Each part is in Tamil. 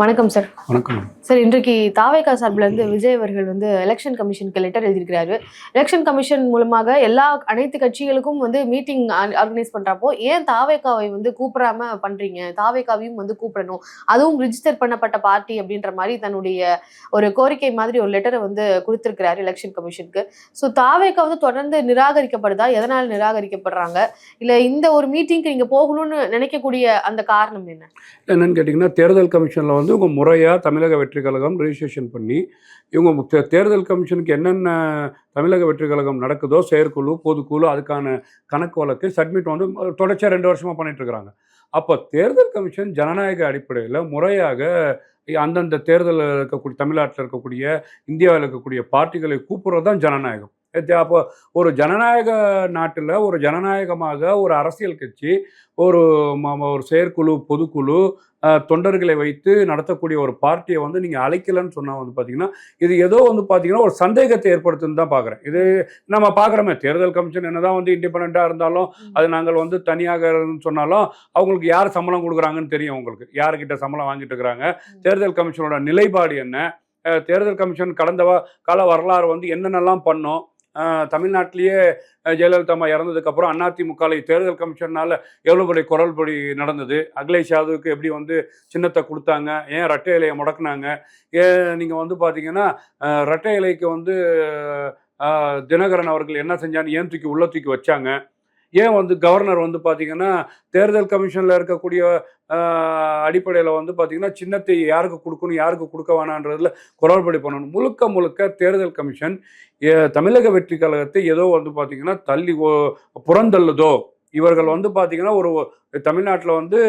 வணக்கம் சார் வணக்கம். சார் இன்றைக்கு தாவேகா சார்பில் இருந்து விஜய் அவர்கள் வந்து எலெக்ஷன் கமிஷனுக்கு லெட்டர் எழுதியிருக்கிறாரு. எலெக்ஷன் கமிஷன் மூலமாக எல்லா அனைத்து கட்சிகளுக்கும் வந்து மீட்டிங் ஆர்கனைஸ் பண்றப்போ ஏன் தாவேகாவை வந்து கூப்பிடாம பண்றீங்க? தாவேகாவையும் வந்து கூப்பிடணும். அதுவும் ரிஜிஸ்டர் பண்ணப்பட்ட பார்ட்டி அப்படின்ற மாதிரி தன்னுடைய ஒரு கோரிக்கை மாதிரி ஒரு லெட்டரை வந்து கொடுத்திருக்கிறாரு எலெக்ஷன் கமிஷனுக்கு ஸோ தாவேகா வந்து தொடர்ந்து நிராகரிக்கப்படுதா? எதனால் நிராகரிக்கப்படுறாங்க? இல்ல இந்த ஒரு மீட்டிங்க்கு நீங்க போகணும்னு நினைக்கக்கூடிய அந்த காரணம் என்ன? என்னன்னு கேட்டிங்கன்னா தேர்தல் கமிஷனில் வந்து இவங்க முறையாக தமிழக வெற்றி கழகம் ரிஜிஸ்ட்ரேஷன் பண்ணி இவங்க தேர்தல் கமிஷனுக்கு என்னென்ன தமிழக வெற்றி கழகம் நடக்குதோ செயற்குழு பொதுக்குழு அதுக்கான கணக்கு வழக்கு சப்மிட் வந்து தொடர்ச்சியாக ரெண்டு வருஷமாக பண்ணிட்டு அப்போ தேர்தல் கமிஷன் ஜனநாயக அடிப்படையில் முறையாக அந்தந்த தேர்தலில் இருக்கக்கூடிய தமிழ்நாட்டில் இருக்கக்கூடிய இந்தியாவில் இருக்கக்கூடிய பார்ட்டிகளை கூப்பிட்றது தான் ஜனநாயகம். அப்போ ஒரு ஜனநாயக நாட்டில் ஒரு ஜனநாயகமாக ஒரு அரசியல் கட்சி ஒரு ஒரு செயற்குழு பொதுக்குழு தொண்டர்களை வைத்து நடத்தக்கூடிய ஒரு பார்ட்டியை வந்து நீங்கள் அழைக்கலன்னு சொன்னால் வந்து பார்த்தீங்கன்னா இது ஏதோ வந்து பார்த்தீங்கன்னா ஒரு சந்தேகத்தை ஏற்படுத்துன்னு தான் பார்க்குறேன் இது நம்ம பார்க்குறோமே தேர்தல் கமிஷன் என்னதான் வந்து இண்டிபெண்ட்டாக இருந்தாலும் அது நாங்கள் வந்து தனியாக சொன்னாலும் அவங்களுக்கு யார் சம்பளம் கொடுக்குறாங்கன்னு தெரியும் உங்களுக்கு யாருக்கிட்ட சம்பளம் வாங்கிட்டு இருக்கிறாங்க தேர்தல் கமிஷனோட நிலைப்பாடு என்ன தேர்தல் கமிஷன் கடந்த வா- கால வரலாறு வந்து என்னென்னலாம் பண்ணோம் தமிழ்நாட்டிலேயே ஜெயலலிதா அம்மா இறந்ததுக்கப்புறம் அதிமுகலை தேர்தல் கமிஷனால் எவ்வளோ பெரிய குரல்படி நடந்தது? அகிலேஷ் யாதவுக்கு எப்படி வந்து சின்னத்தை கொடுத்தாங்க? ஏன் ரட்டை இலையை முடக்குனாங்க? ஏன் நீங்கள் வந்து பார்த்தீங்கன்னா ரட்டை இலைக்கு வந்து தினகரன் அவர்கள் என்ன செஞ்சான்னு ஏன் தூக்கி உள்ள தூக்கி வச்சாங்க? ஏன் வந்து கவர்னர் வந்து பார்த்தீங்கன்னா தேர்தல் கமிஷனில் இருக்கக்கூடிய அடிப்படையில் வந்து பார்த்தீங்கன்னா சின்னத்தை யாருக்கு கொடுக்கணும் யாருக்கு கொடுக்க வேணான்றதில் குரல்படி பண்ணணும். முழுக்க முழுக்க தேர்தல் கமிஷன் தமிழக வெற்றி கழகத்தை ஏதோ வந்து பார்த்தீங்கன்னா தள்ளி ஓ- புறந்தள்ளுதோ இவர்கள் வந்து பார்த்தீங்கன்னா ஒரு தமிழ்நாட்டில் வந்து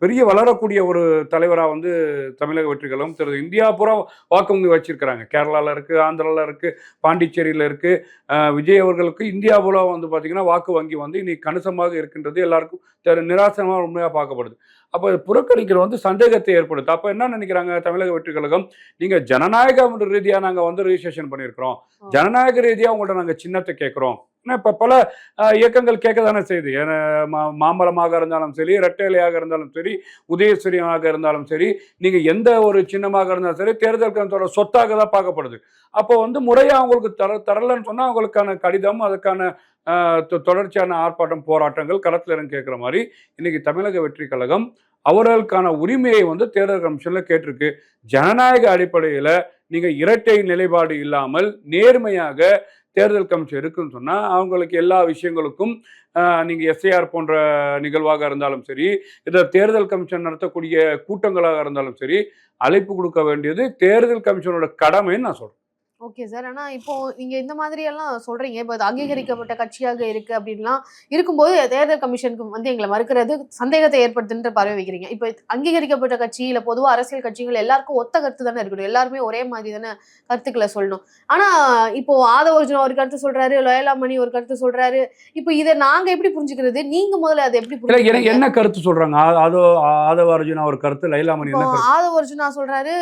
பெரிய வளரக்கூடிய ஒரு தலைவராக வந்து தமிழக வெற்றி கழகம் தெரியுது. இந்தியா பூரா வாக்கு வங்கி வச்சிருக்கிறாங்க. கேரளாவில் இருக்குது ஆந்திராவில் இருக்குது பாண்டிச்சேரியில் இருக்குது விஜய் அவர்களுக்கு இந்தியா பூரா வந்து பார்த்தீங்கன்னா வாக்கு வங்கி வந்து இன்னைக்கு கணிசமாக இருக்கின்றது எல்லாருக்கும் தெரி- நிராசனமாக உண்மையாக பார்க்கப்படுது. அப்போ புறக்கணிக்கிற வந்து சந்தேகத்தை ஏற்படுத்து. அப்போ என்ன நினைக்கிறாங்க தமிழக வெற்றி கழகம்? நீங்கள் ஜனநாயக ரீதியாக நாங்கள் வந்து ரிஜிஸ்ட்ரேஷன் பண்ணியிருக்கிறோம். ஜனநாயக ரீதியாக உங்கள்கிட்ட நாங்கள் சின்னத்தை கேட்குறோம். இப்போ பல இயக்கங்கள் கேட்க தானே செய்யுது மா- மாம்பழமாக இருந்தாலும் சரி ரெட்டை இருந்தாலும் சரி உதயசூரியமாக இருந்தாலும் சரி நீங்கள் எந்த ஒரு சின்னமாக இருந்தாலும் சரி தேர்தல் கணத்தோட சொத்தாக தான் பார்க்கப்படுது. அப்போ வந்து முறையாக அவங்களுக்கு தர தரலன்னு சொன்னால் அவங்களுக்கான கடிதம் அதுக்கான தொ- தொடர்ச்சியான ஆர்ப்பாட்டம் போராட்டங்கள் களத்தில் இருந்து கேட்குற மாதிரி இன்னைக்கு தமிழக வெற்றி கழகம் அவர்களுக்கான உரிமையை வந்து தேர்தல் கமிஷனில் கேட்டிருக்கு. ஜனநாயக அடிப்படையில் நீங்கள் இரட்டை நிலைப்பாடு இல்லாமல் நேர்மையாக தேர்தல் கமிஷன் இருக்குன்னு சொன்னால் அவங்களுக்கு எல்லா விஷயங்களுக்கும் நீங்கள் எஸ்ஐஆர் போன்ற நிகழ்வாக இருந்தாலும் சரி இதை தேர்தல் கமிஷன் நடத்தக்கூடிய கூட்டங்களாக இருந்தாலும் சரி அழைப்பு கொடுக்க வேண்டியது தேர்தல் கமிஷனோட கடமைன்னு நான் சொல்கிறேன் ஓகே சார் ஆனா இப்போ நீங்க இந்த மாதிரி எல்லாம் சொல்றீங்க. இப்போ இது அங்கீகரிக்கப்பட்ட கட்சியாக இருக்கு அப்படின்லாம் இருக்கும்போது தேர்தல் கமிஷனுக்கு வந்து எங்களை மறுக்கிறது சந்தேகத்தை ஏற்படுத்துன்ற பரவ வைக்கிறீங்க. இப்போ அங்கீகரிக்கப்பட்ட கட்சி இல்ல பொதுவா அரசியல் கட்சிகள் எல்லாருக்கும் ஒத்த கருத்து தானே இருக்கணும். எல்லாருமே ஒரே மாதிரி தானே கருத்துக்களை சொல்லணும். ஆனா இப்போ ஆதவர்ஜுன் ஒரு கருத்து சொல்றாரு லோயலாமணி ஒரு கருத்து சொல்றாரு. இப்போ இதை நாங்க எப்படி புரிஞ்சுக்கிறது? நீங்க முதல்ல அதை எப்படி எனக்கு என்ன கருத்து சொல்கிறாங்க அதோ ஆதவ அர்ஜுனா ஒரு கருத்து லைலாமணி ஆதவர்ஜுனா சொல்றாரு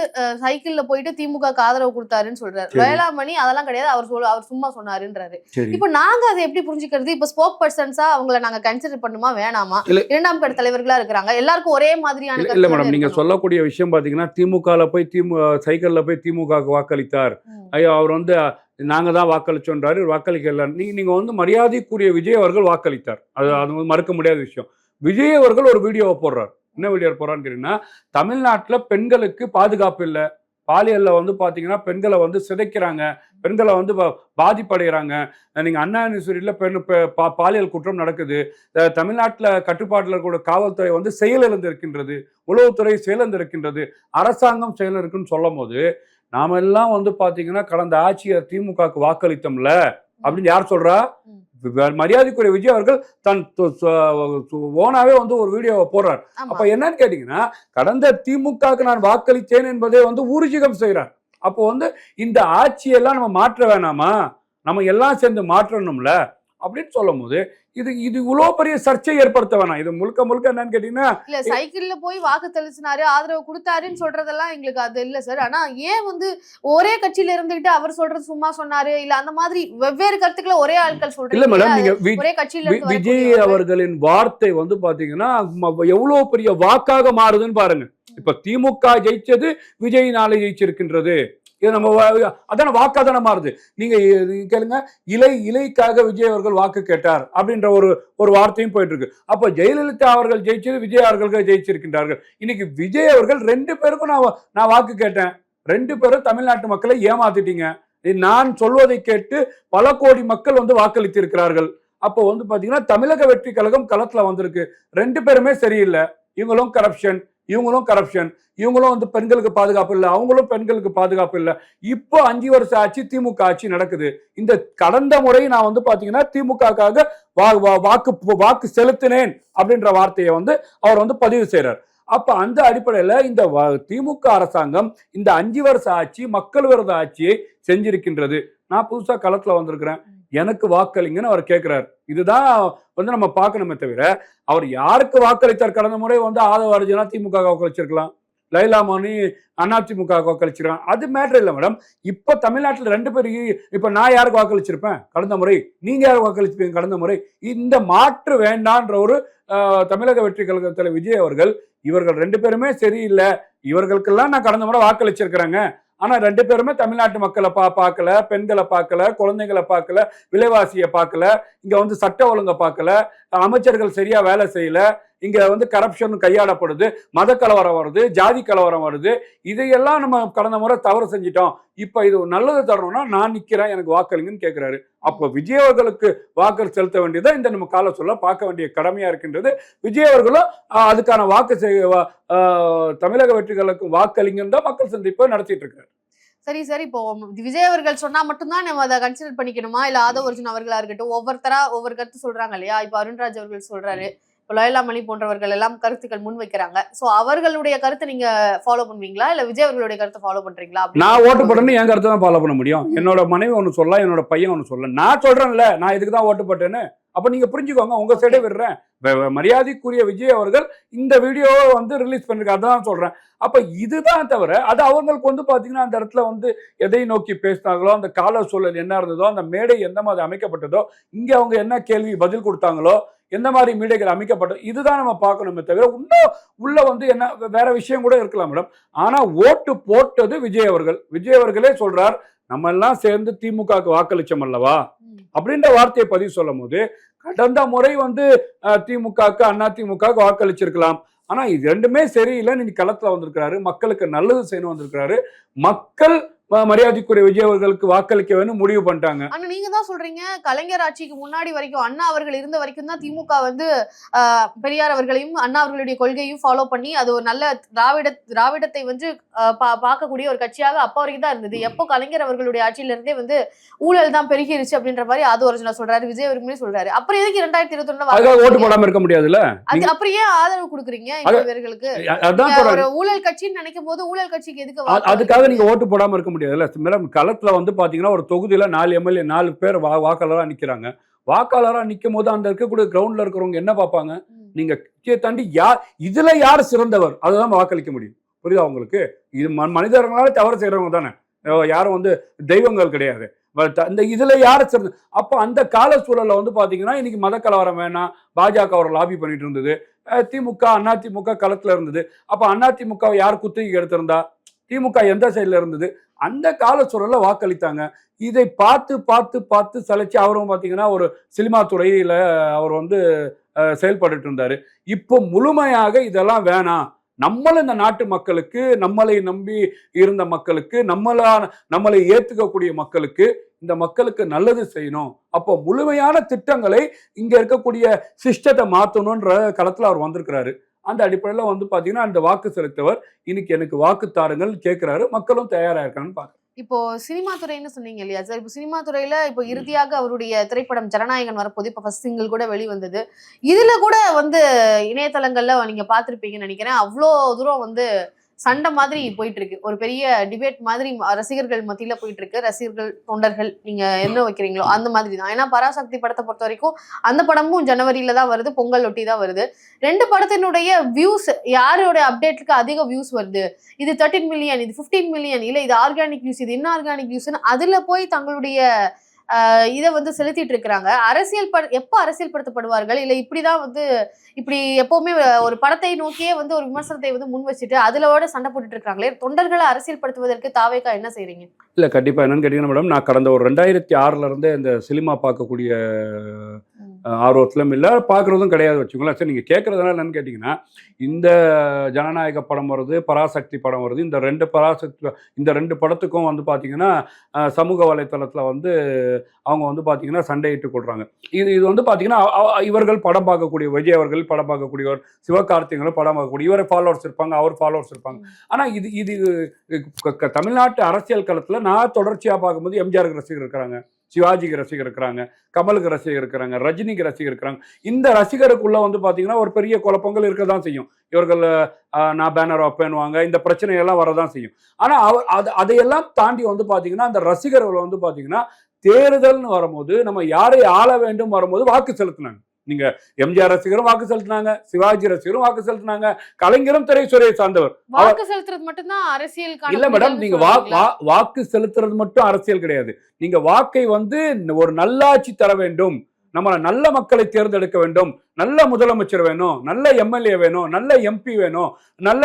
சைக்கிள்ல போயிட்டு திமுக ஆதரவு கொடுத்தாருன்னு சொல்றாரு. லோயலாமணி அதெல்லாம் கிடையாது. அவர் சொல்ல அவர் சும்மா சொன்னாருன்றாரு. இப்போ நாங்க அதை எப்படி புரிஞ்சுக்கிறது? இப்போ ஸ்போக் பர்சன்ஸா அவங்கள நாங்க கன்சிடர் பண்ணுமா வேணாமா. இரண்டாம் கட்ட தலைவர்களா இருக்கிறாங்க. எல்லாருக்கும் ஒரே மாதிரியான இல்ல- மேடம் நீங்க. சொல்லக்கூடிய விஷயம் பாத்தீங்கன்னா திமுகல போய் திமு சைக்கிள்ல போய் திமுகவுக்கு வாக்களித்தார். ஐயோ அவர் வந்து நாங்க தான் வாக்களிச்சோன்றாரு வாக்களிக்கல. நீங்க நீங்க வந்து மரியாதைக்குரிய விஜய் அவர்கள் வாக்களித்தார். அது அது வந்து மறுக்க முடியாத விஷயம். விஜய் அவர்கள் ஒரு வீடியோவை போடுறார். என்ன வீடியோ போடுறான்னு கேட்டீங்கன்னா தமிழ்நாட்டில் பெண்களுக்கு பாதுகாப்பு இல்லை. பாலியல்ல வந்து பாத்தீங்கன்னா பெண்களை வந்து சிதைக்கிறாங்க. பெண்களை வந்து பாதிப்படைகிறாங்க. நீங்கள் அண்ணா யூனிவர்சிட்டியில் பெண் பா- பாலியல் குற்றம் நடக்குது. தமிழ்நாட்டில் கட்டுப்பாட்டில் இருக்கக்கூடிய காவல்துறை வந்து செயலிழந்திருக்கின்றது. உளவுத்துறை செயலிழந்திருக்கின்றது. அரசாங்கம் செயலிருக்குன்னு சொல்லும் போது நாம எல்லாம் வந்து பாத்தீங்கன்னா கடந்த ஆட்சியர் திமுகவுக்கு வாக்களித்தோம்ல? அப்படின்னு யார் சொல்றா? மரியாதைக்குரிய விஜய் அவர்கள் தன் ஓனாவே வந்து ஒரு வீடியோவை போடுறார். அப்ப என்னன்னு கேட்டீங்கன்னா கடந்த திமுகவுக்கு நான் வாக்களித்தேன் என்பதை வந்து ஊர்ஜிகம் செய்கிறார். அப்போ வந்து இந்த ஆட்சியெல்லாம் நம்ம மாற்ற வேணாமா? நம்ம எல்லாம் சேர்ந்து மாற்றணும்ல? அப்படின்னு சொல்லும் போது இது இது இவ்வளோ பெரிய சர்ச்சை ஏற்படுத்த வேணாம். இது முழுக்க முழுக்க என்னன்னு கேட்டீங்கன்னா இல்ல சைக்கிள்ல போய் வாக்கு தெளிச்சினாரு ஆதரவு கொடுத்தாருன்னு சொல்றதெல்லாம் எங்களுக்கு அது இல்ல சார். ஆனா ஏன் வந்து ஒரே கட்சியில இருந்துகிட்டு அவர் சொல்றது சும்மா சொன்னாரு? இல்ல அந்த மாதிரி வெவ்வேறு கருத்துக்களை ஒரே ஆட்கள் இல்ல சொல்றீங்க மேடம் நீங்க ஒரே கட்சியில விஜய். அவர்களின் வார்த்தை வந்து பாத்தீங்கன்னா எவ்வளவு பெரிய வாக்காக மாறுதுன்னு பாருங்க. இப்ப திமுக ஜெயிச்சது விஜய் நாளை ஜெயிச்சிருக்கின்றது. இது நம்ம அதான வாக்காதான மாறுது. நீங்க கேளுங்க இலை இலைக்காக விஜய் அவர்கள் வாக்கு கேட்டார் அப்படின்ற ஒரு ஒரு வார்த்தையும் போயிட்டு இருக்கு அப்ப ஜெயலலிதா அவர்கள் ஜெயிச்சது விஜய் அவர்கள் ஜெயிச்சிருக்கின்றார்கள். இன்னைக்கு விஜய் அவர்கள் ரெண்டு பேருக்கும் நான் நான் வாக்கு கேட்டேன். ரெண்டு பேரும் தமிழ்நாட்டு மக்களை ஏமாத்திட்டீங்க. நான் சொல்வதை கேட்டு பல கோடி மக்கள் வந்து வாக்களித்து இருக்கிறார்கள் அப்போ வந்து பாத்தீங்கன்னா தமிழக வெற்றி கழகம் களத்துல வந்திருக்கு. ரெண்டு பேருமே சரியில்லை. இவங்களும் கரப்ஷன் இவங்களும் கரப்ஷன் இவங்களும் வந்து பெண்களுக்கு பாதுகாப்பு இல்லை. அவங்களும் பெண்களுக்கு பாதுகாப்பு இல்லை. இப்போ அஞ்சு வருஷம் ஆட்சி திமுக ஆட்சி நடக்குது. இந்த கடந்த முறை நான் வந்து பார்த்தீங்கன்னா திமுகக்காக வா வா- வாக்கு வாக்கு செலுத்தினேன் அப்படின்ற வார்த்தையை வந்து அவர் வந்து பதிவு செய்கிறார் அப்ப அந்த அடிப்படையில இந்த வ- திமுக அரசாங்கம் இந்த அஞ்சு வருஷ ஆட்சி மக்கள் விரோத ஆட்சியை செஞ்சிருக்கின்றது. நான் புதுசா களத்துல வந்திருக்கிறேன். எனக்கு வாக்களிங்கன்னு அவர் கேட்கிறார் இதுதான் வந்து நம்ம பார்க்கணுமே தவிர அவர் யாருக்கு வாக்களித்தார்? கடந்த முறை வந்து ஆதவ அர்ஜுனா திமுக வாக்களிச்சிருக்கலாம். லைலா மணி அதிமுக வாக்களிச்சிருக்காங்க அது மேட்டர் இல்லை மேடம் இப்போ தமிழ்நாட்டில் ரெண்டு பேர் இப்போ நான் யாருக்கு வாக்களிச்சிருப்பேன்? கடந்த முறை. நீங்க யாருக்கு வாக்களிச்சிருப்பீங்க கடந்த முறை? இந்த மாற்று வேண்டான்ற ஒரு தமிழக வெற்றி கழகத்தில் விஜய் அவர்கள் இவர்கள் ரெண்டு பேருமே சரியில்லை. இவர்களுக்கெல்லாம் நான் கடந்த முறை வாக்களிச்சிருக்கிறேங்க. ஆனா ரெண்டு பேருமே தமிழ்நாட்டு மக்களை பா பார்க்கல பெண்களை பார்க்கல குழந்தைங்களை பார்க்கல விலைவாசியை பார்க்கல இங்க வந்து சட்ட ஒழுங்கை பார்க்கல அமைச்சர்கள் சரியா வேலை செய்யல இங்க வந்து கரப்ஷன் கையாளப்படுது மத கலவரம் வருது ஜாதி கலவரம் வருது. இதையெல்லாம் நம்ம கடந்த முறை தவறு செஞ்சிட்டோம். இப்ப இது நல்லது தரணும்னா நான் நிக்கிறேன் எனக்கு வாக்களிங்கன்னு கேட்கிறாரு அப்போ விஜய் அவர்களுக்கு வாக்கு செலுத்த வேண்டியதை இந்த நம்ம கால சொல்ல பார்க்க வேண்டிய கடமையா இருக்கின்றது. விஜய் அவர்களும் அதுக்கான வாக்கு வா- தமிழக வெற்றிகளுக்கு வாக்களிங்கன்னு தான் மக்கள் சந்திப்பை நடத்திட்டு இருக்காரு. சரி சரி. இப்போ விஜய் அவர்கள் சொன்னா மட்டும்தான் நம்ம அதை கன்சிடர் பண்ணிக்கணுமா? இல்ல ஆதவ அர்ஜுன் அவர்களா இருக்கட்டும் ஒவ்வொருத்தரா ஒவ்வொரு கருத்து சொல்றாங்க இல்லையா? இப்போ அருண்ராஜ் அவர்கள் சொல்றாரு லோயலாமணி போன்றவர்கள் எல்லாம் கருத்துக்கள் முன் வைக்கிறாங்க. சோ அவர்களுடைய கருத்தை நீங்க ஃபாலோ பண்ணுவீங்களா? இல்ல விஜய் அவர்களுடைய கருத்தை ஃபாலோ பண்றீங்களா? நான் ஓட்டு போட்டேன்னு என் கருத்தை தான் ஃபாலோ பண்ண முடியும். என்னோட மனைவி ஒன்று சொல்லலாம் என்னோட பையன் ஒன்று சொல்லலாம் நான் சொல்றேன்ல நான் இதுக்கு தான் ஓட்டு போட்டேன்னு? அப்ப நீங்க புரிஞ்சுக்கோங்க உங்க சைடே விடுறேன். மரியாதைக்குரிய விஜய் அவர்கள் இந்த வீடியோவை வந்து ரிலீஸ் பண்ணிருக்காரு. அதான் சொல்றேன். அப்ப இதுதான் தவிர அது அவங்களுக்கு வந்து பாத்தீங்கன்னா அந்த இடத்துல வந்து எதை நோக்கி பேசினாங்களோ அந்த கால சூழல் என்ன இருந்ததோ அந்த மேடை எந்த மாதிரி அமைக்கப்பட்டதோ இங்க அவங்க என்ன கேள்வி பதில் கொடுத்தாங்களோ எந்த மாதிரி மேடைகள் அமைக்கப்பட்டதோ இதுதான் நம்ம பார்க்கணுமே தவிர இன்னும் உள்ள வந்து என்ன வேற விஷயம் கூட இருக்கலாம் மேடம். ஆனா ஓட்டு போட்டது விஜய் அவர்கள். விஜய் அவர்களே சொல்றார் நம்ம எல்லாம் சேர்ந்து திமுகவுக்கு வாக்களிச்சோம் அல்லவா. அப்படின்ற வார்த்தையை பதிவு சொல்லும் போது கடந்த முறை வந்து திமுகவுக்கு அண்ணா திமுகவுக்கு வாக்களிச்சிருக்கலாம். ஆனா இது ரெண்டுமே சரியில்லை நீங்க களத்துல வந்திருக்கிறாரு. மக்களுக்கு நல்லது செய்யணும் வந்திருக்கிறாரு. மக்கள் மரியாதைக்குரிய விஜய் அவர்களுக்கு வாக்களிக்க வேணும் முடிவு பண்ணிட்டாங்க. ஆனா நீங்க தான் சொல்றீங்க கலைஞர் ஆட்சிக்கு முன்னாடி வரைக்கும் அண்ணா அவர்கள் இருந்த வரைக்கும் தான் திமுக வந்து பெரியார் அவர்களையும் அண்ணா அவர்களுடைய கொள்கையும் ஃபாலோ பண்ணி அது ஒரு நல்ல திராவிட திராவிடத்தை வந்து பார்க்கக்கூடிய ஒரு கட்சியாக அப்போ வரைக்கும் தான் இருந்தது. எப்போ கலைஞர் அவர்களுடைய ஆட்சியில இருந்தே வந்து ஊழல் தான் பெருகிருச்சு அப்படின்ற மாதிரி அது ஒரிஜினல் சொல்றாரு விஜய் அவர்களுமே சொல்றாரு. அப்புறம் எதுக்கு இரண்டாயிரத்தி இருபத்தி அதுக்காக ஓட்டு போடாம இருக்க முடியாதுல்ல? அது அப்புறம் ஏன் ஆதரவு கொடுக்குறீங்க இவர்களுக்கு? ஊழல் கட்சின்னு நினைக்கும் போது ஊழல் கட்சிக்கு எதுக்கு அதுக்காக? நீங்க ஓட்டு போடாம இருக்க முடியாதுல்ல. மேடம் களத்துல வந்து பாத்தீங்கன்னா ஒரு தொகுதியில நாலு எம்எல்ஏ நாலு பேர் வா வாக்காளரா நிக்கிறாங்க. வாக்காளரா நிக்கும் போது அந்த இருக்கக்கூடிய கிரவுண்ட்ல இருக்கிறவங்க என்ன பார்ப்பாங்க ம். நீங்க கட்சியை தாண்டி யார் இதுல யார் சிறந்தவர்? அதுதான் வாக்களிக்க முடியும். புரியுதா உங்களுக்கு? இது மனிதர்களால தவறு செய்யறவங்க தானே. யாரும் வந்து தெய்வங்கள் கிடையாது. அந்த இதுல யார் சிறந்த அப்போ அந்த கால சூழல்ல வந்து பாத்தீங்கன்னா இன்னைக்கு மத கலவரம் வேணாம் பாஜக ஒரு லாபி பண்ணிட்டு இருந்தது. திமுக அண்ணா திமுக களத்துல இருந்தது. அப்ப அண்ணா திமுக யார் குத்தகைக்கு எடுத்திருந்தா? திமுக எந்த சைடுல இருந்தது? அந்த கால சூழலில் வாக்களித்தாங்க. இதை பார்த்து பார்த்து பார்த்து சலைச்சு அவரும் பார்த்தீங்கன்னா ஒரு சினிமா துறையில் அவர் வந்து செயல்பட்டு இருந்தார். இப்போ முழுமையாக இதெல்லாம் வேணாம். நம்மளும் இந்த நாட்டு மக்களுக்கு நம்மளை நம்பி இருந்த மக்களுக்கு நம்மளான நம்மளை ஏற்றுக்கக்கூடிய மக்களுக்கு இந்த மக்களுக்கு நல்லது செய்யணும். அப்போ முழுமையான திட்டங்களை இங்கே இருக்கக்கூடிய சிஸ்டத்தை மாற்றணுன்ற களத்தில் அவர் வந்திருக்கிறாரு. அந்த அடிப்படையில் வந்து பார்த்தீங்கன்னா அந்த வாக்கு செலுத்தவர் இன்னைக்கு எனக்கு வாக்கு தாருங்கள் கேட்குறாரு மக்களும் தயாராக இருக்கான்னு பாக்குறேன் இப்போ சினிமா துறைன்னு சொன்னீங்க இல்லையா? சார் இப்போ சினிமா துறையில இப்போ இறுதியாக அவருடைய திரைப்படம் ஜனநாயகன் வரப்போது இப்போ ஃபர்ஸ்ட் சிங்கிள் கூட வெளிவந்தது. இதுல கூட வந்து இணையதளங்கள்ல நீங்க பார்த்திருப்பீங்கன்னு நினைக்கிறேன். அவ்வளோ தூரம் வந்து சண்டை மாதிரி போயிட்டு இருக்கு ஒரு பெரிய டிபேட் மாதிரி ரசிகர்கள் மத்தியில போயிட்டு இருக்கு ரசிகர்கள் தொண்டர்கள் நீங்க என்ன வைக்கிறீங்களோ அந்த மாதிரி தான். ஏன்னா பராசக்தி படத்தை பொறுத்த வரைக்கும் அந்த படமும் ஜனவரியில தான் வருது. பொங்கல் ஒட்டி தான் வருது. ரெண்டு படத்தினுடைய வியூஸ் யாரோட அப்டேட்டுக்கு அதிக வியூஸ் வருது? இது தேர்ட்டின் மில்லியன் இது 15 மில்லியன் இல்ல இது ஆர்கானிக் வியூஸ் இது இன்ஆர்கானிக் வியூஸ்னு அதுல போய் தங்களுடைய இதை வந்து செலுத்திட்டு இருக்கிறாங்க. அரசியல் பட எப்போ அரசியல்படுத்தப்படுவார்கள்? இல்லை இப்படிதான் வந்து இப்படி எப்பவுமே ஒரு படத்தை நோக்கியே வந்து ஒரு விமர்சனத்தை வந்து முன் வச்சுட்டு விட சண்டை போட்டுட்டு இருக்காங்களே தொண்டர்களை அரசியல்படுத்துவதற்கு தாவேக்கா என்ன செய்றீங்க? இல்லை கண்டிப்பாக என்னன்னு கேட்டீங்கன்னா மேடம் நான் கடந்த ஒரு ரெண்டாயிரத்தி ஆறுலேருந்தே இந்த சினிமா பார்க்கக்கூடிய ஆர்வத்திலும் இல்லை பார்க்குறதும் கிடையாது. வச்சுக்கோங்களேன். சரி நீங்கள் கேட்குறதுனால என்னன்னு கேட்டிங்கன்னா இந்த ஜனநாயக படம் வருது பராசக்தி படம் வருது. இந்த ரெண்டு பராசக்தி இந்த ரெண்டு படத்துக்கும் வந்து பார்த்தீங்கன்னா சமூக வலைத்தளத்தில் வந்து அவங்க வந்து பார்த்தீங்கன்னா சண்டையிட்டு கொள்கிறாங்க இது இது வந்து பார்த்தீங்கன்னா இவர்கள் படம் பார்க்கக்கூடிய விஜய் அவர்கள் படம் பார்க்கக்கூடியவர் சிவகார்த்திகங்களும் படம் பார்க்கக்கூடிய இவரை ஃபாலோவர்ஸ் இருப்பாங்க அவர் ஃபாலோவர்ஸ் இருப்பாங்க. ஆனால் இது இது தமிழ்நாட்டு அரசியல் களத்தில் நான் தொடர்ச்சியாக பார்க்கும்போது எம்ஜிஆருக்கு ரசிகர் இருக்கிறாங்க. சிவாஜிக்கு ரசிகர் இருக்கிறாங்க கமலுக்கு ரசிகர் இருக்கிறாங்க ரஜினிக்கு ரசிகர் இருக்கிறாங்க. இந்த ரசிகருக்குள்ள வந்து பார்த்தீங்கன்னா ஒரு பெரிய குழப்பங்கள் இருக்க தான் செய்யும். இவர்கள் நான் பேனர் வைப்பேன்னுவாங்க இந்த பிரச்சனையெல்லாம் வரதான் செய்யும். ஆனால் அவர் அது அதையெல்லாம் தாண்டி வந்து பார்த்தீங்கன்னா அந்த ரசிகர்கள் வந்து பார்த்தீங்கன்னா தேர்தல்னு வரும்போது நம்ம யாரை ஆள வேண்டும் வரும்போது வாக்கு செலுத்தினாங்க. நீங்க எம்ஜிஆர் ரசிகரும் வாக்கு செலுத்தினாங்க சிவாஜி ரசிகரும் வாக்கு செலுத்தினாங்க கலைஞரும் திரைத்துறையை சார்ந்தவர். வாக்கு செலுத்துறது மட்டும்தான் அரசியலுக்கான இல்ல மேடம் நீங்க வா வாக்கு செலுத்துறது மட்டும் அரசியல் கிடையாது. நீங்க வாக்கை வந்து ஒரு நல்லாட்சி தர வேண்டும். நம்ம நல்ல மக்களை தேர்ந்தெடுக்க வேண்டும். நல்ல முதலமைச்சர் வேணும் நல்ல எம்எல்ஏ வேணும் நல்ல எம்பி வேணும் நல்ல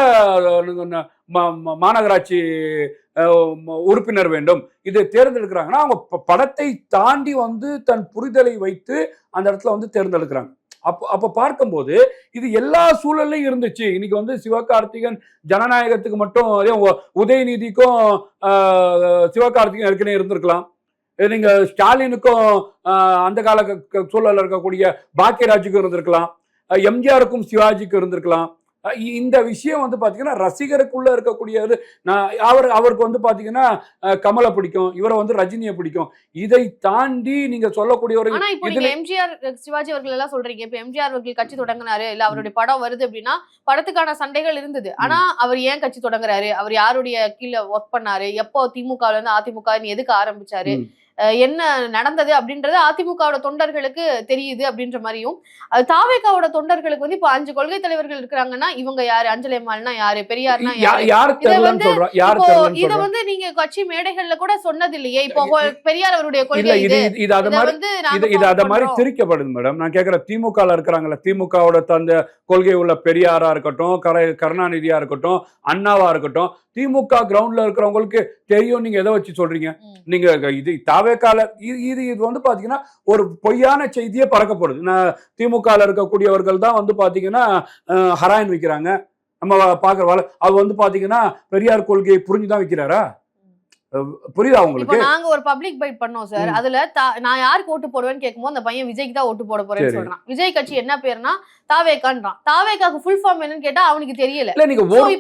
மாநகராட்சி உறுப்பினர் வேண்டும். இதை தேர்ந்தெடுக்கிறாங்கன்னா அவங்க படத்தை தாண்டி வந்து தன் புரிதலை வைத்து அந்த இடத்துல வந்து தேர்ந்தெடுக்கிறாங்க. அப்போ அப்போ பார்க்கும்போது இது எல்லா சூழல்லையும் இருந்துச்சு. இன்னைக்கு வந்து சிவகார்த்திகன் ஜனநாயகத்துக்கு மட்டும் அதே உதயநிதிக்கும் சிவகார்த்திகன் ஏற்கனவே இருந்திருக்கலாம். நீங்கள் நீங்க ஸ்டாலினுக்கும் அந்த கால சூழலில் இருக்கக்கூடிய பாக்கியராஜுக்கும் இருந்திருக்கலாம். எம்ஜிஆருக்கும் சிவாஜிக்கும் இருந்திருக்கலாம். இந்த விஷயம் வந்து பாத்தீங்கன்னா ரசிகருக்குள்ள இருக்கக்கூடிய நான் அவர் அவருக்கு வந்து பாத்தீங்கன்னா ஆஹ், கமலை பிடிக்கும் இவரை வந்து ரஜினியை பிடிக்கும். இதை தாண்டி நீங்க சொல்லக்கூடிய ஒரு எம்ஜிஆர் சிவாஜி அவர்கள் எல்லாம் சொல்றீங்க. இப்ப எம்ஜிஆர் அவர்கள் கட்சி தொடங்கினாரு இல்ல அவருடைய படம் வருது அப்படின்னா படத்துக்கான சண்டைகள் இருந்தது. ஆனா அவர் ஏன் கட்சி தொடங்குறாரு? அவர் யாருடைய கீழே ஒர்க் பண்ணாரு? எப்போ திமுகல இருந்து அதிமுக எதுக்கு ஆரம்பிச்சாரு? என்ன நடந்தது அப்படின்றது அதிமுகவோட தொண்டர்களுக்கு தெரியுது அப்படின்ற மாதிரியும் அது தாவேக்காவோட தொண்டர்களுக்கு வந்து இப்போ அஞ்சு கொள்கை தலைவர்கள் இருக்கிறாங்கன்னா இவங்க யாரு? அஞ்சலி அம்மாள்னா யாரு? பெரியார்னா யாரு? இதை வந்து இத வந்து நீங்க கட்சி மேடைகள்ல கூட சொன்னது இல்லையே இப்போ பெரியார் அவருடைய கொள்கை இது இது. அத மாதிரி இது அத மாதிரி. திரிக்கப்படுது மேடம். நான் கேட்குறேன் திமுகல இருக்கிறாங்கல்ல திமுகவோட தந்த கொள்கை உள்ள பெரியாரா இருக்கட்டும் கரை கருணாநிதியா இருக்கட்டும் அண்ணாவா இருக்கட்டும் திமுக கிரவுண்ட்ல இருக்கிறவங்களுக்கு தெரியும் நீங்க எதை வச்சு சொல்றீங்க. நீங்க இது தாவேக்கால இது இது இது வந்து பாத்தீங்கன்னா ஒரு பொய்யான செய்தியே பறக்கப்படுது நான் திமுகல இருக்கக்கூடியவர்கள் தான் வந்து பாத்தீங்கன்னா ஹராயின் விற்கிறாங்க நம்ம பாக்குற வள அது வந்து பாத்தீங்கன்னா பெரியார் கொள்கையை புரிஞ்சுதான் விற்கிறாரா அஹ், புரியுதா இப்போ உங்களுக்கு நாங்க ஒரு பப்ளிக் பைட் பண்ணோம் சார். அதுல நான் யாருக்கு ஓட்டு போடுவேன்னு கேட்கும்போது அந்த பையன் விஜய்க்கு தான் ஓட்டு போட போறேன்னு. சொல்றான். விஜய் கட்சி என்ன பேருனா தாவேக்கான்றான். தாவேக்காக்கு ஃபுல் ஃபார்ம் என்னன்னு கேட்டா அவனுக்கு தெரியல. இல்ல நீங்க இப்போ ஒரு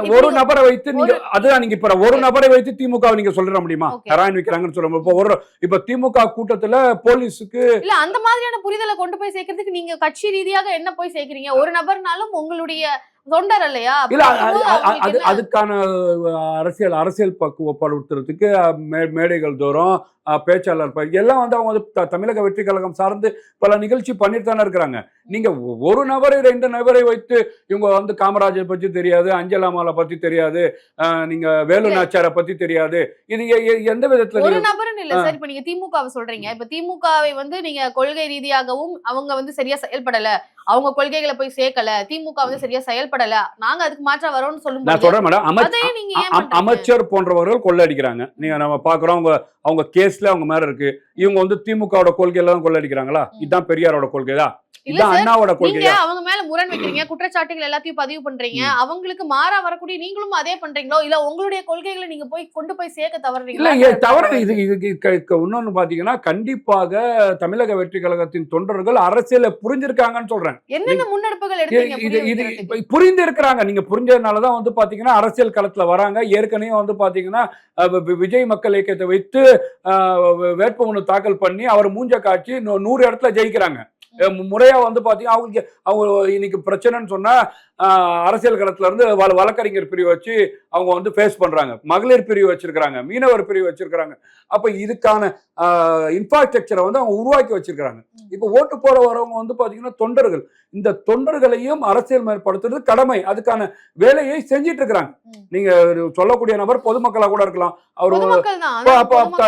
இப்படி- ஒரு நபரை வைத்து நீங்க அதுதான் நீங்க இப்ப ஒரு நபரை வைத்து திமுக நீங்க சொல்லிட முடியுமா. ஹெராயின் விக்கிறாங்கன்னு சொல்ல? இப்ப ஒரு இப்ப திமுக கூட்டத்துல போலீஸுக்கு இல்ல அந்த மாதிரியான புரிதலை கொண்டு போய் சேர்க்கறதுக்கு நீங்க கட்சி ரீதியாக என்ன போய் சேர்க்கறீங்க? ஒரு நபர்னாலும் உங்களுடைய தொண்டர் இல்லையா இல்ல அது- அதுக்கான அரசியல் அரசியல் பக்குவப்படுத்துறதுக்கு மேடைகள் தோறும் பேச்சாளர் எல்லாம் வந்து அவங்க வந்து தமிழக வெற்றி கழகம் சார்ந்து பல நிகழ்ச்சி பண்ணிட்டு தானே இருக்கிறாங்க. நீங்க ஒரு நபரை ரெண்டு நபரை வைத்து இவங்க வந்து காமராஜர் பத்தி தெரியாது அஞ்சலாமாலை பத்தி தெரியாது நீங்க வேலு நாச்சாரை பத்தி தெரியாது. இது எந்த விதத்துல ஒரு நபர்னு இல்ல சார் இப்ப நீங்க திமுகவை சொல்றீங்க. இப்ப திமுகவை வந்து நீங்க கொள்கை ரீதியாகவும் அவங்க வந்து சரியா செயல்படல. அவங்க கொள்கைகளை போய் சேர்க்கல திமுக வந்து சரியா செயல்படல. நாங்க அதுக்கு மாற்றா வரோம்னு நான் சொல்லும்போது சொல்றேன் மேடம் அமைச்சர் போன்றவர்கள் கொள்ளடிக்கிறாங்க. நீங்க நம்ம பாக்குறோம் அவங்க அவங்க கேஸ்ல அவங்க மேல இருக்கு. இவங்க வந்து திமுகவோட கொள்கையில தான் கொள்ளடிக்கிறாங்களா. இதுதான் பெரியாரோட கொள்கைதா இல்ல அண்ணாவோட கொள்கையா? அவங்க மேல முரண் வைக்கிறீங்க குற்றச்சாட்டுகள் எல்லாத்தையும் பதிவு பண்றீங்க. அவங்களுக்கு மாறா வரக்கூடிய நீங்களும் அதே பண்றீங்களோ இல்ல உங்களுடைய கொள்கைகளை நீங்க போய் கொண்டு போய் சேர்க்க இல்ல ஏ- தவறு இது இதுக்கு இன்னொன்னு பாத்தீங்கன்னா கண்டிப்பாக தமிழக வெற்றி கழகத்தின் தொண்டர்கள் அரசியல புரிஞ்சிருக்காங்கன்னு சொல்றேன். என்னென்ன முன்னெடுப்புகள் எடுத்தீங்க? இது இது புரிந்து இருக்கிறாங்க நீங்க புரிஞ்சதுனாலதான் வந்து பாத்தீங்கன்னா அரசியல் களத்துல வராங்க. ஏற்கனவே வந்து பாத்தீங்கன்னா விஜய் மக்கள் இயக்கத்தை வைத்து வேட்புமனு தாக்கல் பண்ணி அவர் மூஞ்ச காட்சி நூறு இடத்துல ஜெயிக்கிறாங்க. முறையாக வந்து பாத்தீங்கன்னா அவங்களுக்கு அவங்க இன்னைக்கு பிரச்சனைன்னு சொன்னா அரசியல் களத்துல இருந்து வழ- வழக்கறிஞர் பிரிவு வச்சு அவங்க வந்து ஃபேஸ் பண்றாங்க. மகளிர் பிரிவு வச்சிருக்கிறாங்க. மீனவர் பிரிவு வச்சிருக்கிறாங்க. அப்ப இதுக்கான இன்ஃப்ராஸ்ட்ரக்சரை வந்து அவங்க உருவாக்கி வச்சிருக்கிறாங்க. இப்போ ஓட்டு போட வரவங்க வந்து பாத்தீங்கன்னா தொண்டர்கள். இந்த தொண்டர்களையும் அரசியல் மேற்படுத்துறது கடமை. அதுக்கான வேலையை செஞ்சிட்டு இருக்கிறாங்க. நீங்க சொல்லக்கூடிய நபர் பொதுமக்களா கூட இருக்கலாம். அவர்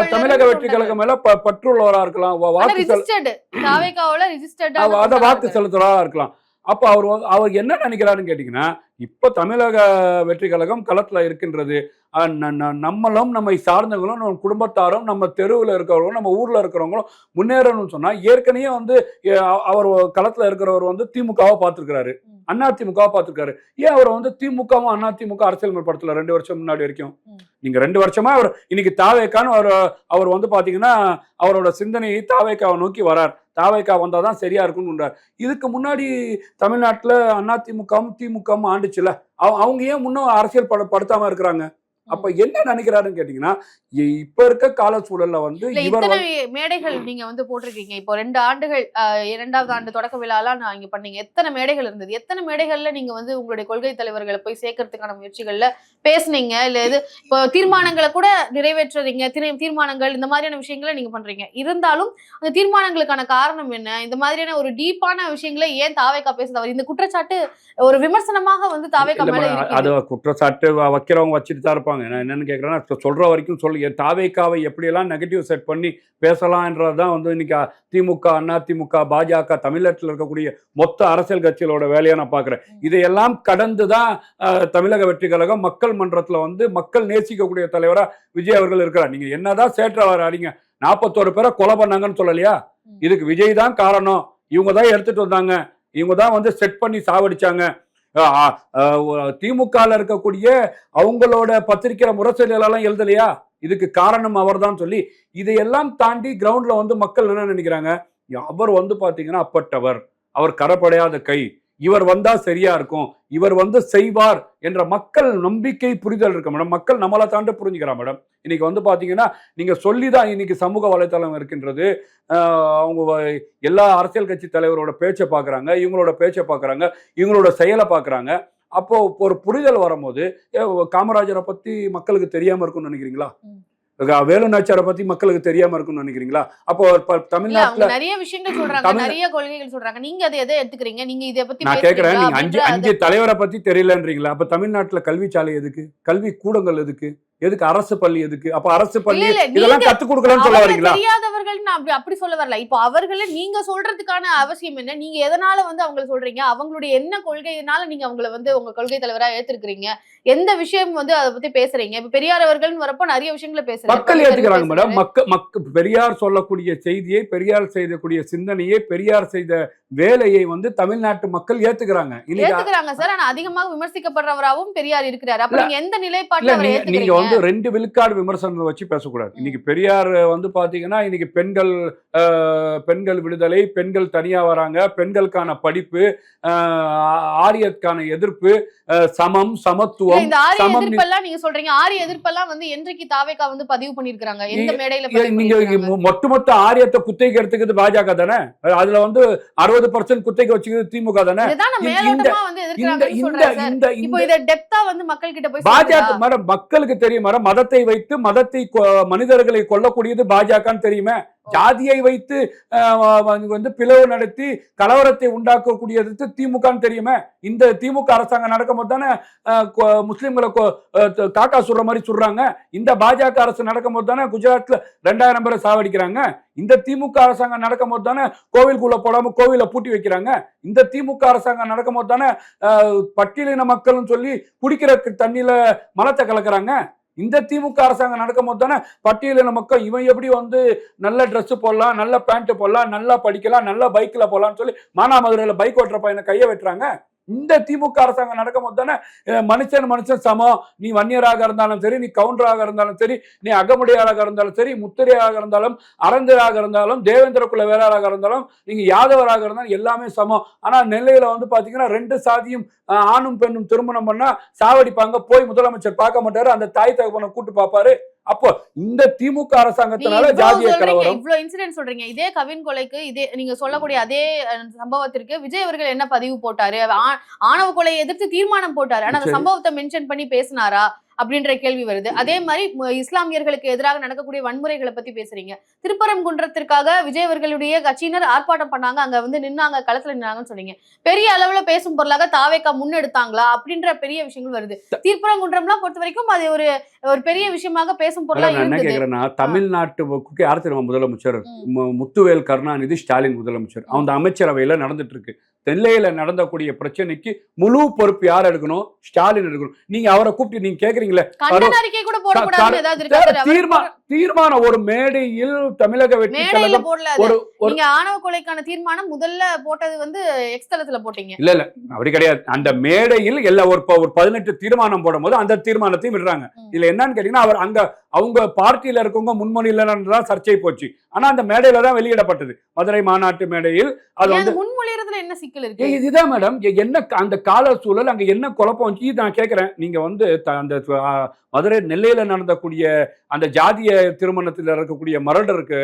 தமிழக வெற்றி கழகம் மேல ப- பற்றுள்ளவரா இருக்கலாம். வாக்கு செல் ரிஜிஸ்டர்டு தாவேக்காவுல ரிஜிஸ்டர்ட் அவ- அத வாக்கு செலுத்துறவரா இருக்கலாம். அப்போ அவர் அவர் என்ன நினைக்கிறாருன்னு கேட்டீங்கன்னா இப்போ தமிழக வெற்றி கழகம் களத்தில் இருக்கின்றது. நம்மளும் நம்மை சார்ந்தவங்களும் நம்ம குடும்பத்தாரும் நம்ம தெருவில் இருக்கிறவங்களும் நம்ம ஊர்ல இருக்கிறவங்களும் முன்னேறணும்னு சொன்னா ஏற்கனவே வந்து அவர் களத்துல இருக்கிறவர் வந்து திமுகவை பார்த்திருக்கிறாரு. அண்ணா திமுகவை பார்த்திருக்காரு. ஏன் அவர் வந்து திமுகவும் அண்ணா திமுக அரசியல் மேற்படுத்தல ரெண்டு வருஷம் முன்னாடி வரைக்கும். நீங்க ரெண்டு வருஷமா அவர் இன்னைக்கு தாவேக்கான்னு அவர் அவர் வந்து பாத்தீங்கன்னா அவரோட சிந்தனையை தாவேக்காவை நோக்கி வரார். தாவேக்கா வந்தால் தான் சரியா இருக்கும்னுன்றார் இதுக்கு முன்னாடி தமிழ்நாட்டில் அதிமுகவும் திமுகவும் ஆண்டுச்சுல. அவ- அவங்க ஏன் இன்னும் அரசியல் பட படுத்தாம இருக்கிறாங்க? அப்ப என்ன நினைக்கிறாருன்னு கேட்டீங்கன்னா இப்ப இருக்க கால சூழல்ல வந்து மேடைகள் நீங்க வந்து போட்டிருக்கீங்க. இப்போ ரெண்டு ஆண்டுகள் இரண்டாவது ஆண்டு தொடக்க விழாலாம் நான் இங்க பண்ணீங்க. எத்தனை மேடைகள் இருந்தது? எத்தனை மேடைகள்ல நீங்க வந்து உங்களுடைய கொள்கை தலைவர்களை போய் சேர்க்கறதுக்கான முயற்சிகள்ல பேசுனீங்க? இல்ல இது இப்போ தீர்மானங்களை கூட நிறைவேற்றுறீங்க. திரு- தீர்மானங்கள் இந்த மாதிரியான விஷயங்களை நீங்க பண்றீங்க. இருந்தாலும் அந்த தீர்மானங்களுக்கான காரணம் என்ன? இந்த மாதிரியான ஒரு டீப்பான விஷயங்களை ஏன் தாவேக்கா பேச தவறு இந்த குற்றச்சாட்டு ஒரு விமர்சனமாக வந்து தாவேக்கா மேல அது குற்றச்சாட்டு வைக்கிறவங்க வச்சுட்டு தான் இருப்பாங்க. நான் என்னன்னு கேட்குறேன்னா சொ- சொல்ற வரைக்கும் சொல்லி. தாவேக்காவை எப்படியெல்லாம் நெகட்டிவ் செட் பண்ணி பேசலாம்ன்றது தான் வந்து இன்னைக்கு அ- திமுக அண்ணா திமுக பாஜக தமிழகத்தில் இருக்கக்கூடிய மொத்த அரசியல் கட்சிகளோட வேலையை நான் பார்க்குறேன் இதையெல்லாம் கடந்து தான் தமிழக வெற்றி கழகம் மக்கள் மன்றத்தில் வந்து மக்கள் நேசிக்கக்கூடிய தலைவரா விஜய் அவர்கள் இருக்கிறார். நீங்க என்னதான் சேற்றவாறு அடிங்க. நாற்பத்தோரு பேரை கொலை பண்ணாங்கன்னு சொல்லலையா. இதுக்கு விஜய் தான் காரணம். இவங்க தான் எடுத்துட்டு வந்தாங்க. இவங்க தான் வந்து செட் பண்ணி சாவடிச்சாங்க. திமுகல இருக்கக்கூடிய அவங்களோட பத்திரிக்கை முரசொலியெல்லாம் எழுதலையா? இதுக்கு காரணம் அவர் தான் சொல்லி இதையெல்லாம் தாண்டி கிரவுண்ட்ல வந்து மக்கள் என்ன நினைக்கிறாங்க? அவர் வந்து பாத்தீங்கன்னா அப்பட்டவர். அவர் கரப்படையாத கை. இவர் வந்தா சரியா இருக்கும். இவர் வந்து செய்வார் என்ற மக்கள் நம்பிக்கை புரிதல் இருக்கு மேடம். மக்கள் நம்மளை தாண்டி புரிஞ்சுக்கிறா மேடம். இன்னைக்கு வந்து பாத்தீங்கன்னா நீங்க சொல்லிதான் இன்னைக்கு சமூக வலைத்தளம் இருக்கின்றது. அவங்க எல்லா அரசியல் கட்சி தலைவரோட பேச்சை பாக்குறாங்க இவங்களோட பேச்சை பாக்குறாங்க இவங்களோட செயலை பார்க்கறாங்க அப்போ ஒரு புரிதல் வரும்போது காமராஜரை பத்தி மக்களுக்கு தெரியாம இருக்கும்னு நினைக்கிறீங்களா? வேலு நாச்சியாரை பத்தி மக்களுக்கு தெரியாம இருக்கும்னு நினைக்கிறீங்களா? அப்போ தமிழ்நாட்டுல நிறைய விஷயங்கள் சொல்றாங்க. நிறைய கொள்கைகள் சொல்றாங்க. நீங்க அதை எதை எடுத்துக்கிறீங்க? நீங்க இதை பத்தி நான் கேக்குறேன். நீங்க அஞ்சு அஞ்சு தலைவரை பத்தி தெரியலன்றீங்களா? அப்ப தமிழ்நாட்டுல கல்வி சாலை எதுக்கு? கல்வி கூடங்கள் எதுக்கு? எதுக்கு அரசு பள்ளி எதுக்கு? அப்ப அரசு பள்ளி இதெல்லாம் கத்து கொடுக்கலன்னு சொல்ல வரீங்களா? தெரியாதவர்கள் நான் அப்படி அப்படி சொல்ல வரல. இப்போ அவர்கள நீங்க சொல்றதுக்கான அவசியம் என்ன? நீங்க எதனால வந்து அவங்கள சொல்றீங்க? அவங்களுடைய என்ன கொள்கையினால நீங்க அவங்கள வந்து உங்க கொள்கை தலைவரா ஏத்திருக்கிறீங்க? எந்த விஷயம் வந்து அதை பத்தி பேசுறீங்க? இப்ப பெரியார் அவர்கள்னு வரப்போ நிறைய விஷயங்களை பேசுறீங்க மக்கள் ஏத்துக்கிறாங்க மேடம். மக்க மக்க பெரியார் சொல்லக்கூடிய செய்தியை பெரியார் செய்யக்கூடிய சிந்தனையை பெரியார் செய்த வேலையை வந்து தமிழ்நாட்டு மக்கள் ஏத்துக்கிறாங்க. ஏத்துக்கிறாங்க சார். ஆனா அதிகமாக விமர்சிக்கப்படுறவராகவும் பெரியார் இருக்கிறாரு. அப்ப நீங்க எந்த நிலைப்பாட்டுல அவரை ஏத்துக்கிறீங்க? வந்து ரெண்டு விழுக்காடு விமர்சனத்தை வச்சு பேசக்கூடாது. இன்னைக்கு பெரியார் வந்து பாத்தீங்கன்னா இன்னைக்கு பெண்கள் பெண்கள் விடுதலை பெண்கள் தனியா வராங்க பெண்களுக்கான படிப்பு ஆரியத்துக்கான எதிர்ப்பு சமம் சமத்துவம் சமம் நீங்க சொல்றீங்க. ஆரிய எதிர்ப்பெல்லாம் வந்து என்றைக்கு தாவேக்கா வந்து பதிவு பண்ணிருக்காங்க எந்த மேடையில நீங்க பண்ணிருக்காங்க மொ- மொத்தமொத்த ஆரியத்தை குத்தைக்கு எடுத்துக்கிறது பாஜக தானே? அதுல வந்து அறுபது பர்சன்ட் குத்தைக்கு வச்சுக்கிறது திமுக தானே? இந்த- இந்த இந்த இந்த மக்கள் கிட்ட போய் பாஜக? மேடம் மக்களுக்கு தெரியும். மரம் மதத்தை வைத்து மதத்தை மனிதர்களை கொல்லக்கூடியது பாஜகன்னு தெரியுமே? ஜாதியை வைத்து வந்து பிளவு நடத்தி கலவரத்தை உண்டாக்கக்கூடியது திமுகன்னு தெரியுமே? இந்த திமுக அரசாங்கம் நடக்கும்போது தானே முஸ்லீம்களை காக்கா சுடுற மாதிரி சுடுறாங்க. இந்த பாஜக அரசு நடக்கும்போது தானே குஜராத்ல ரெண்டாயிரம் பேரை சாவடிக்கிறாங்க. இந்த திமுக அரசாங்கம் நடக்கும்போது தானே கோவிலுக்குள்ள போடாம கோவில பூட்டி வைக்கிறாங்க. இந்த திமுக அரசாங்கம் நடக்கும்போது தானே பட்டியலின மக்கள்னு சொல்லி குடிக்கிற தண்ணியில மலத்தை கலக்குறாங்க. இந்த திமுக அரசாங்கம் நடக்கும் போது தானே பட்டியலின மக்கள் இவன் எப்படி வந்து நல்ல ட்ரெஸ் போடலாம் நல்ல பேண்ட் போடலாம் நல்லா படிக்கலாம் நல்ல பைக்ல போடலாம்னு சொல்லி மானாமதுரையில் பைக் ஓட்டுற பையனை கையை வெட்டுறாங்க? இந்த திமுக அரசாங்கம் நடக்கும் போது தானே மனுஷன் மனுஷன் சமம். நீ வன்னியராக இருந்தாலும் சரி நீ கவுண்டராக இருந்தாலும் சரி நீ அகமுடையாராக இருந்தாலும் சரி முத்திரையாக இருந்தாலும் அரந்தராக இருந்தாலும் தேவேந்திர குல வேளாராக இருந்தாலும் நீங்க யாதவராக இருந்தாலும் எல்லாமே சமம். ஆனா நெல்லையில வந்து பாத்தீங்கன்னா ரெண்டு சாதியும் ஆணும் பெண்ணும் திருமணம் பண்ணா சாவடிப்பாங்க. போய் முதலமைச்சர் பார்க்க மாட்டாரு. அந்த தாய் தகப்பனை கூட்டு பார்ப்பாரு. அப்போ இந்த திமுக அரசாங்கத்தினால ஜாதிய சொல்றீங்க, கலவரம். இவ்வளவு இன்சிடென்ட் சொல்றீங்க. இதே கவின் கொலைக்கு இதே நீங்க சொல்லக்கூடிய அதே சம்பவத்திற்கு விஜய் அவர்கள் என்ன பதிவு போட்டாரு? ஆணவ கொலையை எதிர்த்து தீர்மானம் போட்டாரு. ஆனா அந்த. சம்பவத்தை மென்ஷன் பண்ணி பேசினாரா? அப்படின்ற கேள்வி வருது. அதே மாதிரி இஸ்லாமியர்களுக்கு எதிராக நடக்கக்கூடிய வன்முறைகளை பத்தி பேசுறீங்க. திருப்பரங்குன்றத்திற்காக விஜய் அவர்களுடைய கட்சியினர் ஆர்ப்பாட்டம் பண்ணாங்க. அங்க வந்து நின்னாங்க களத்துல நின்னாங்கன்னு சொன்னீங்க. பெரிய அளவுல பேசும் பொருளாக தாவேக்கா முன்னெடுத்தாங்களா? அப்படின்ற பெரிய விஷயங்கள் வருது. திருப்பரங்குன்றம்லாம் பொறுத்த வரைக்கும் அது ஒரு ஒரு பெரிய விஷயமாக பேசும் பொருளா என்ன கேக்குறேன்னா தமிழ்நாட்டுக்கு யார் தெரியுமா முதலமைச்சர்? முத்துவேல் கருணாநிதி ஸ்டாலின் முதலமைச்சர். அந்த அமைச்சரவையில நடந்துட்டு இருக்கு. நெல்லையில நடந்தக்கூடிய பிரச்சனைக்கு முழு பொறுப்பு யார் எடுக்கணும்? ஸ்டாலின் எடுக்கணும். நீங்க அவரை கூப்பிட்டு நீங்க கேக்குறீங்களே கண்டன தீர்மானம் ஒரு மேடையில் தமிழக வெற்றி கழகம். ஒரு நீங்க ஆணவ கொலைக்கான தீர்மானம் முதல்ல போட்டது வந்து எக்ஸ் தளத்துல போட்டீங்க. இல்ல இல்ல. அப்படி கிடையாது. அந்த மேடையில் எல்லா ஒரு ஒரு பதினெட்டு தீர்மானம் போடும்போது அந்த தீர்மானத்தையும் விடுறாங்க. இதுல என்னன்னு கேட்டீங்கன்னா அவர் அங்க அவங்க பார்ட்டியில இருக்கவங்க முன்மொழியில சர்ச்சை போச்சு. ஆனா அந்த மேடையில தான் வெளியிடப்பட்டது. மதுரை மாநாட்டு மேடையில் அது வந்து முன்மொழியறதுல என்ன சிக்கல் இருக்கு? இதுதான் மேடம். என்ன அந்த கால சூழல் அங்க என்ன குழப்பம் நான் கேக்குறேன். நீங்க வந்து அந்த மதுரை நெல்லையில நடந்தக்கூடிய அந்த ஜாதிய திருமணத்தில் இருக்கக்கூடிய மரடருக்கு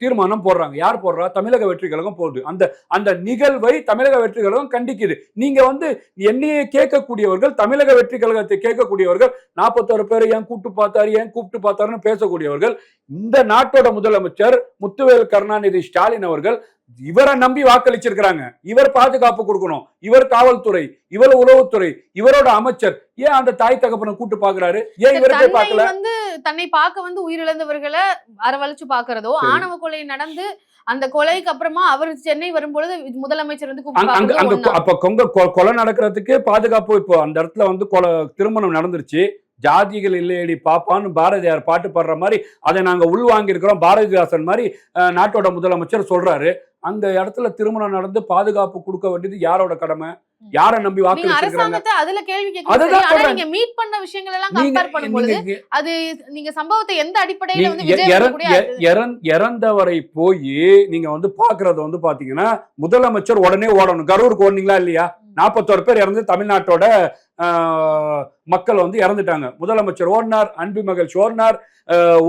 தீர்மானம் போடுறாங்க. யார் போடுறா? தமிழக வெற்றி கழகம் போகுது அந்த அந்த நிகழ்வை தமிழக வெற்றி கழகம் கண்டிக்குது. நீங்க வந்து என்னையே கேட்கக்கூடியவர்கள் தமிழக வெற்றி கழகத்தை கேட்கக்கூடியவர்கள் நாற்பத்தோரு பேர் ஏன் கூப்பிட்டு பார்த்தாரு ஏன் கூப்பிட்டு பார்த்தாருன்னு பேசக்கூடியவர்கள் இந்த நாட்டோட முதலமைச்சர் முத்துவேல் கருணாநிதி ஸ்டாலின் அவர்கள் இவரை நம்பி வாக்களிச்சிருக்கிறாங்க. இவர் பாதுகாப்பு கொடுக்கணும். இவர் காவல்துறை இவர் உளவுத்துறை இவரோட அமைச்சர். ஏன் அந்த தாய் தகப்பனை கூட்டு பாக்குறாரு ஏன் இவரை பார்க்கல? வந்து தன்னை பார்க்க வந்து உயிரிழந்தவர்களை அரவழைச்சு பாக்குறதோ. ஆணவ கொலை நடந்து அந்த கொலைக்கு அப்புறமா அவர் சென்னை வரும்பொழுது முதலமைச்சர் வந்து அங்க? அப்ப கொங்க கொலை நடக்கிறதுக்கு பாதுகாப்பு இப்போ அந்த இடத்துல வந்து கொலை திருமணம் நடந்துருச்சு. ஜாதிகள் இல்லையடி பாப்பான்னு பாரதியார் பாட்டு பாடுற மாதிரி அதை நாங்க உள்வாங்கி இருக்கிறோம் பாரதிதாசன் மாதிரி நாட்டோட முதலமைச்சர் சொல்றாரு. அந்த இடத்துல திருமணம் நடந்து பாதுகாப்பு கொடுக்க வேண்டியது யாரோட கடமை? யாரை நம்பி வாக்களிச்சிருக்காங்க அரசாங்கத்தை அதுல கேள்வி சொல்றேன். நீங்க மீட் பண்ண விஷயங்கள் எல்லாம் கம்பேர் பண்ணும்போது அது நீங்க சம்பவத்தை எந்த அடிப்படையில வந்து இறந்தவரை போய் நீங்க வந்து பாக்குறது வந்து பாத்தீங்கன்னா முதலமைச்சர் உடனே ஓடணும். கரூருக்கு ஓடுனீங்களா இல்லையா? நாற்பத்தோரு பேர் இறந்து தமிழ்நாட்டோட மக்கள் வந்து இறந்துட்டாங்க. முதலமைச்சர் ஓடினார் அன்பு மகள் ஓடினார்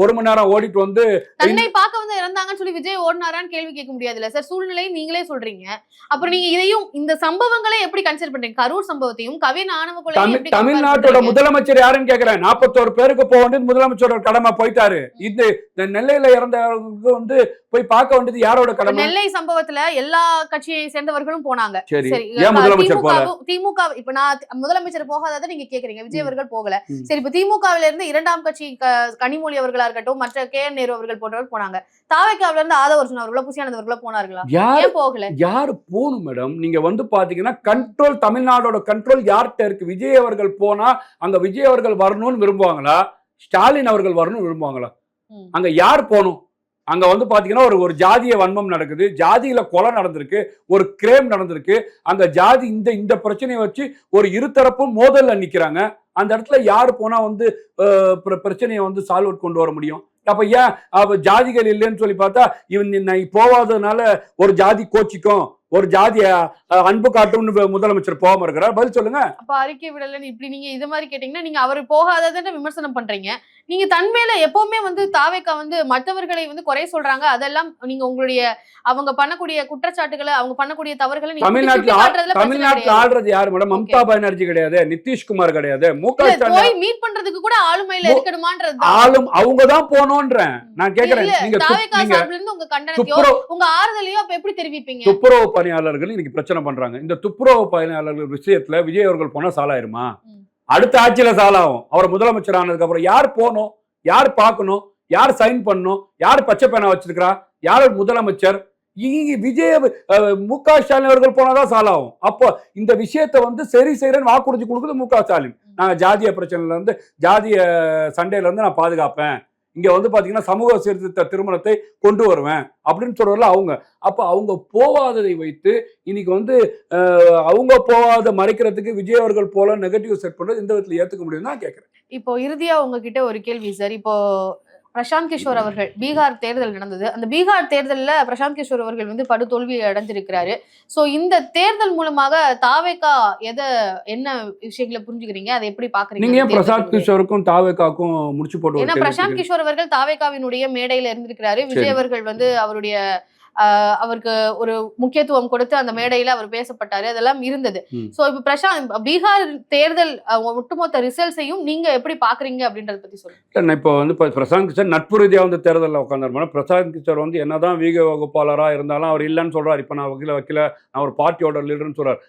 ஒரு மணி நேரம் ஓடிட்டு வந்து தன்னை பார்க்க வந்து இறந்தாங்கன்னு சொல்லி விஜய் ஓடினாரான்னு கேள்வி கேட்க முடியாதுல்ல. சார் சூழ்நிலை நீங்களே சொல்றீங்க. அப்புறம் நீங்க இதையும் இந்த சம்பவங்களை எப்படி கன்சிடர் பண்றீங்க? கரூர் சம்பவத்தையும் கவின் ஆணவ எப்படி compare தமிழ்நாட்டோட? முதலமைச்சர் யாருன்னு கேக்குறேன். நாற்பத்தோரு பேருக்கு போக வேண்டியது முதலமைச்சரோட கடமை போயிட்டாரு. இது இந்த நெல்லையில இறந்தவங்களுக்கு வந்து போய் பார்க்க வேண்டியது யாரோட கடமை? நெல்லை சம்பவத்துல எல்லா கட்சியை சேர்ந்தவர்களும் போனாங்க. சரி. திமுக திமுக இப்ப நான் முதலமைச்சர் போகாததை நீங்க கேக்குறீங்க. விஜய். அவர்கள் போகல. சரி இப்ப திமுகவில இருந்து இரண்டாம் கட்சி கனிமொழி அவர்களா இருக்கட்டும் மற்ற கே என் நேரு அவர்கள் போன்றவர் போனாங்க. தாவைக்காவில இருந்து ஆதவர்ஜன் அவர்களோ புசியானந்த் அவர்களோ போனார்களா? யார் ஏன் போகல? யாரு போகணும் மேடம் நீங்க வந்து பாத்தீங்கன்னா கண்ட்ரோல் தமிழ்நாடோட கண்ட்ரோல் யார்கிட்ட இருக்கு? விஜய் அவர்கள் போனா அங்க விஜய் அவர்கள் வரணும்னு விரும்புவாங்களா? ஸ்டாலின் அவர்கள் வரணும்னு விரும்புவாங்களா. அங்க யார் போகணும்? அங்க வந்து பாத்தீங்கன்னா ஒரு ஒரு ஜாதிய வன்மம் நடக்குது. ஜாதியில கொலை நடந்திருக்கு. ஒரு கிரேம் நடந்திருக்கு. அங்க ஜாதி இந்த இந்த பிரச்சனையை வச்சு ஒரு இருதரப்பும் மோதல்ல நிக்கிறாங்க. அந்த இடத்துல யார் போனா வந்து பிரச்சனையை வந்து சால்வ் அவுட் கொண்டு வர முடியும்? அப்ப ஏன் அப்போ ஜாதிகள் இல்லைன்னு சொல்லி பார்த்தா இவன் நீ போவாததுனால ஒரு ஜாதி கோச்சிக்கும். ஒரு ஜாதிய அன்பு காட்டும்னு முதலமைச்சர் போகாம இருக்கிறார். பதில் சொல்லுங்க. அப்ப அறிக்கை விடலன்னு இப்படி நீங்க இது மாதிரி கேட்டீங்கன்னா நீங்க அவர் போகாததுன்னு விமர்சனம் பண்றீங்க. நீங்க தன்மையில எப்பவுமே வந்து தாவேக்கா வந்து மற்றவர்களை வந்து குறை சொல்றாங்க. அதெல்லாம் நீங்க உங்களுடைய அவங்க பண்ணக்கூடிய குற்றச்சாட்டுகளை அவங்க பண்ணக்கூடிய தவறுகளை தமிழ்நாட்டுல தமிழ்நாட்டுல. ஆடுறது யாரு மேடம்? மம்தா பானர்ஜி கிடையாது நிதிஷ்குமார் கிடையாது மு போய் மீட் பண்றதுக்கு கூட ஆளுமையில இருக்கணுமான்றது ஆளும் அவங்க தான் போனோன்றேன் நான் கேக்குறேன் நீங்க தாவேக்கா சார்பில இருந்து உங்க கண்டனத்தையோ உங்க ஆறுதலையோ அப்ப எப்படி தெரிவிப்பீங்க? துப்புரவு பணியாளர்கள் இன்னைக்கு பிரச்சனை பண்றாங்க. இந்த துப்புரவு பணியாளர்கள் விஷயத்துல விஜய் அவர்கள் போனா சாலாயிருமா. அடுத்த ஆட்சியில சாலாகும் அவர் முதலமைச்சர் ஆனதுக்கு அப்புறம் யார் போகணும்? யார் பார்க்கணும்? யார் சைன் பண்ணணும்? யார் பச்சை பேனா வச்சிருக்கிறா? யார் முதலமைச்சர்? இங்க விஜய் மு க ஸ்டாலின் அவர்கள் போனாதான் சாலாகும் அப்போ இந்த விஷயத்தை வந்து சரி செய்யறேன்னு வாக்குறுதி கொடுக்குது மு க ஸ்டாலின். நான் ஜாதிய பிரச்சனையில இருந்து ஜாதிய சண்டையில இருந்து நான் பாதுகாப்பேன். இங்கே வந்து பார்த்தீங்கன்னா சமூக சீர்திருத்த திருமணத்தை கொண்டு வருவேன் அப்படின்னு சொல்றதுல அவங்க. அப்போ அவங்க போவாததை வைத்து இன்னைக்கு வந்து அவங்க போகாத மறைக்கிறதுக்கு விஜய் அவர்கள் போல நெகட்டிவ் செட் பண்ணுறது இந்த விதத்தில் ஏற்றுக்க முடியும் நான் கேட்குறேன் இப்போ இறுதியாக உங்ககிட்ட ஒரு கேள்வி சார் இப்போ பிரசாந்த் கிஷோர் அவர்கள் பீகார் தேர்தல் நடந்தது. அந்த பீகார் தேர்தல்ல பிரசாந்த் கிஷோர் அவர்கள் வந்து படுதோல்வி அடைஞ்சிருக்கிறாரு. சோ இந்த தேர்தல் மூலமாக தாவேகா எதை என்ன விஷயங்களை புரிஞ்சுக்கிறீங்க? அதை எப்படி பாக்குறீங்க நீங்க தேர்தல் கிஷோருக்கும் தாவேக்காக்கும் முடிச்சு போட்டு ஏன்னா பிரசாந்த்? கிஷோர் அவர்கள் தாவேகாவினுடைய மேடையில இருந்திருக்கிறாரு. விஜய். அவர்கள் வந்து அவருடைய அவருக்கு ஒரு முக்கியத்துவம் கொடுத்து அந்த மேடையில அவர் பேசப்பட்டாரு. அதெல்லாம் இருந்தது. சோ இப்ப பிரசாந்த் பீகார் தேர்தல் ஒட்டுமொத்த ரிசல்ட்ஸையும் நீங்க எப்படி பாக்குறீங்க அப்படின்றத பத்தி சொல்லுங்க. இப்போ வந்து பிரசாந்த் கிஷோர் நட்பு ரீதியாக வந்து தேர்தலில் உட்காந்துருப்பேன் பிரசாந்த் கிஷோர் வந்து என்னதான் வீக வகுப்பாளராக இருந்தாலும் அவர் இல்லைன்னு சொல்றாரு. இப்போ நான் வக்கீல வைக்கல நான் ஒரு பார்ட்டியோட லீடர்னு சொல்றாரு.